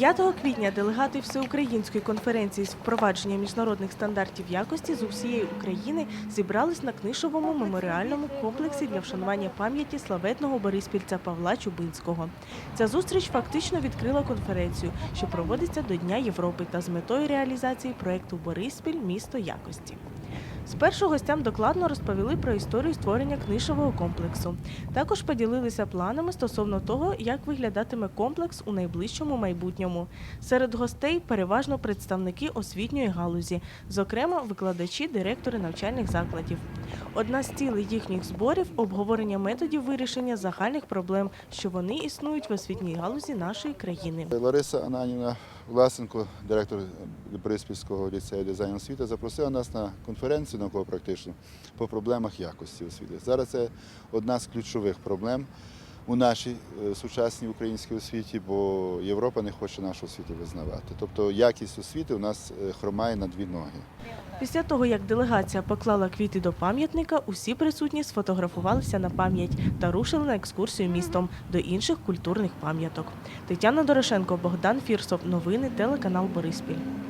5 квітня делегати Всеукраїнської конференції з впровадження міжнародних стандартів якості з усієї України зібрались на Книшовому меморіальному комплексі для вшанування пам'яті славетного бориспільця Павла Чубинського. Ця зустріч фактично відкрила конференцію, що проводиться до Дня Європи та з метою реалізації проєкту Бориспіль місто якості. Спершу гостям докладно розповіли про історію створення книжового комплексу. Також поділилися планами стосовно того, як виглядатиме комплекс у найближчому майбутньому. Серед гостей переважно представники освітньої галузі, зокрема викладачі, директори навчальних закладів. Одна з цілей їхніх зборів обговорення методів вирішення загальних проблем, що вони існують в освітній галузі нашої країни. Лариса Ананівна Власенко, директор Бориспільського ліцею дизайну освіти, запросила нас на конференцію науково-практичну по проблемах якості освіти. Зараз це одна з ключових проблем у нашій е, сучасній українській освіті, бо Європа не хоче нашу освіту визнавати. Тобто якість освіти у нас е, хромає на дві ноги. Після того, як делегація поклала квіти до пам'ятника, усі присутні сфотографувалися на пам'ять та рушили на екскурсію містом до інших культурних пам'яток. Тетяна Дорошенко, Богдан Фірсов. Новини телеканал Бориспіль.